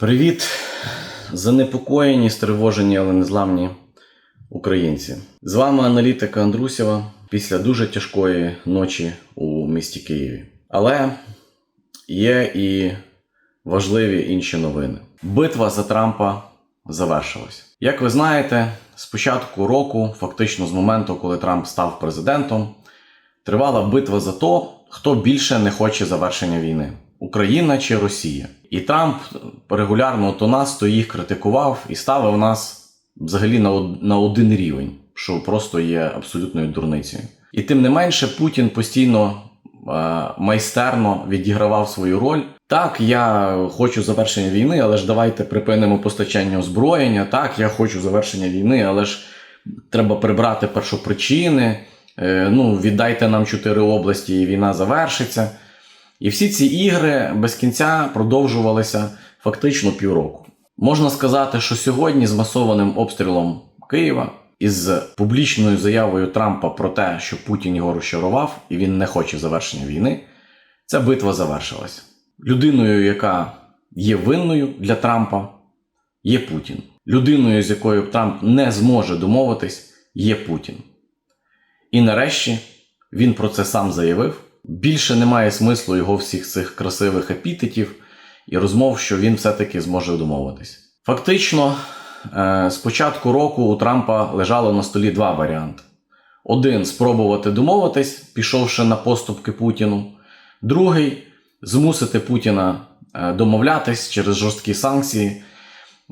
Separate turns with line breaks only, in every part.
Привіт, занепокоєні, стривожені, але незламні українці. З вами аналітика Андрусєва після дуже тяжкої ночі у місті Києві. Але є і важливі інші новини. Битва за Трампа завершилась. Як ви знаєте, з початку року, фактично з моменту, коли Трамп став президентом, тривала битва за то, хто більше не хоче завершення війни: Україна чи Росія. І Трамп регулярно то нас, то їх критикував і ставив нас взагалі на, на один рівень, що просто є абсолютною дурницею. І тим не менше, Путін постійно е, майстерно відігравав свою роль. Так, я хочу завершення війни, але ж давайте припинимо постачання озброєння. Так, я хочу завершення війни, але ж треба прибрати першопричини. Е, ну, віддайте нам чотири області, і війна завершиться. І всі ці ігри без кінця продовжувалися фактично півроку. Можна сказати, що сьогодні з масованим обстрілом Києва із публічною заявою Трампа про те, що Путін його розчарував і він не хоче завершення війни, ця битва завершилась. Людиною, яка є винною для Трампа, є Путін. Людиною, з якою Трамп не зможе домовитись, є Путін. І нарешті він про це сам заявив. Більше немає смислу його всіх цих красивих епітетів і розмов, що він все-таки зможе домовитись. Фактично, е, з початку року у Трампа лежало на столі два варіанти: один спробувати домовитись, пішовши на поступки Путіну, другий змусити Путіна е, домовлятись через жорсткі санкції,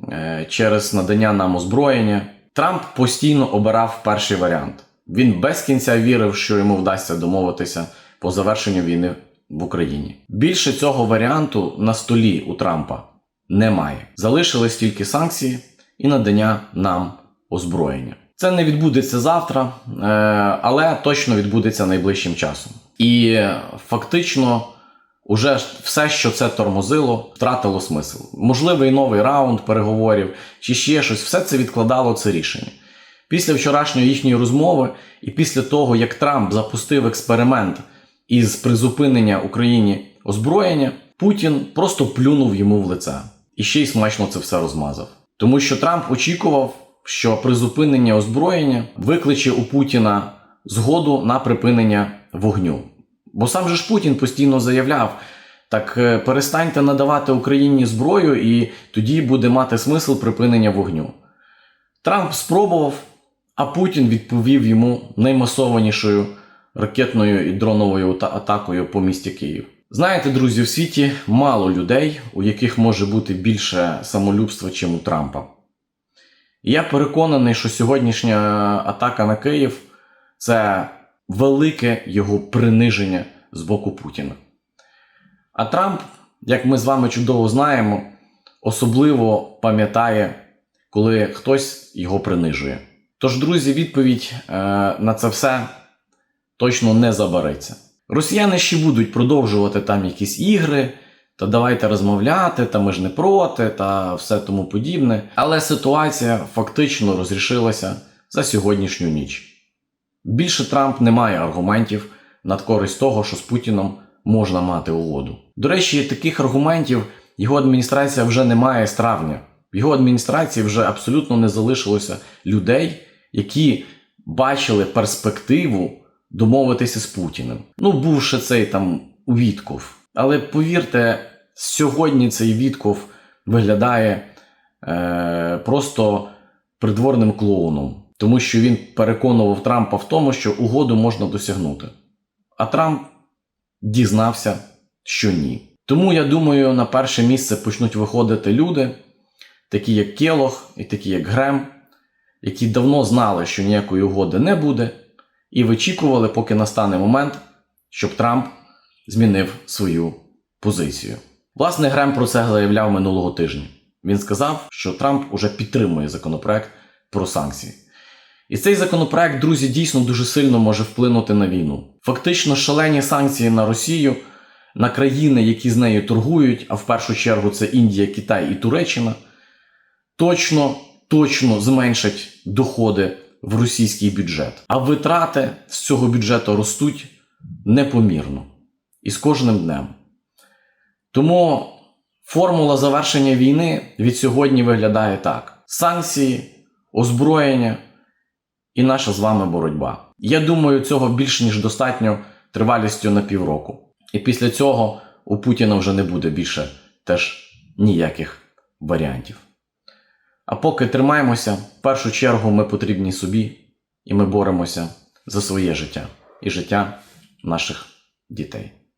е, через надання нам озброєння. Трамп постійно обирав перший варіант. Він без кінця вірив, що йому вдасться домовитися по завершенню війни в Україні. Більше цього варіанту на столі у Трампа немає. Залишились тільки санкції і надання нам озброєння. Це не відбудеться завтра, е, але точно відбудеться найближчим часом. І фактично, уже все, що це тормозило, втратило смисл. Можливий новий раунд переговорів чи ще щось, все це відкладало це рішення. Після вчорашньої їхньої розмови, і після того, як Трамп запустив експеримент із призупинення Україні озброєння, Путін просто плюнув йому в лице і ще й смачно це все розмазав. Тому що Трамп очікував, що призупинення озброєння викличе у Путіна згоду на припинення вогню. Бо сам же ж Путін постійно заявляв: так е, перестаньте надавати Україні зброю, і тоді буде мати смисл припинення вогню. Трамп спробував, а Путін відповів йому наймасованішою ракетною і дроновою атакою по місті Київ. Знаєте, друзі, в світі мало людей, у яких може бути більше самолюбства, чим у Трампа. Я переконаний, що сьогоднішня атака на Київ це велике його приниження з боку Путіна. А Трамп, як ми з вами чудово знаємо, особливо пам'ятає, коли хтось його принижує. Тож, друзі, відповідь е, на це все точно не забариться. Росіяни ще будуть продовжувати там якісь ігри, та давайте розмовляти, та ми ж не проти, та все тому подібне. Але ситуація фактично розрішилася за сьогоднішню ніч. Більше Трамп не має аргументів над користь того, що з Путіном можна мати угоду. До речі, таких аргументів його адміністрація вже не має з травня. В його адміністрації вже абсолютно не залишилося людей, які бачили перспективу домовитися з Путіним. Ну, був ще цей там Вітков. Але повірте, сьогодні цей Вітков виглядає е, просто придворним клоуном, тому що він переконував Трампа в тому, що угоду можна досягнути. А Трамп дізнався, що ні. Тому я думаю, на перше місце почнуть виходити люди, такі як Келох і такі як Грем, які давно знали, що ніякої угоди не буде, і вичікували, поки настане момент, щоб Трамп змінив свою позицію. Власне, Грем про це заявляв минулого тижня. Він сказав, що Трамп уже підтримує законопроект про санкції. І цей законопроект, друзі, дійсно дуже сильно може вплинути на війну. Фактично, шалені санкції на Росію, на країни, які з нею торгують, а в першу чергу це Індія, Китай і Туреччина, точно, точно зменшать доходи в російський бюджет. А витрати з цього бюджету ростуть непомірно і з кожним днем. Тому Формула завершення війни від сьогодні виглядає так: санкції, озброєння і наша з вами боротьба. Я думаю, цього більше ніж достатньо тривалістю на півроку. І після цього у Путіна вже не буде більше теж ніяких варіантів. А поки тримаємося, в першу чергу ми потрібні собі, і ми боремося за своє життя і життя наших дітей.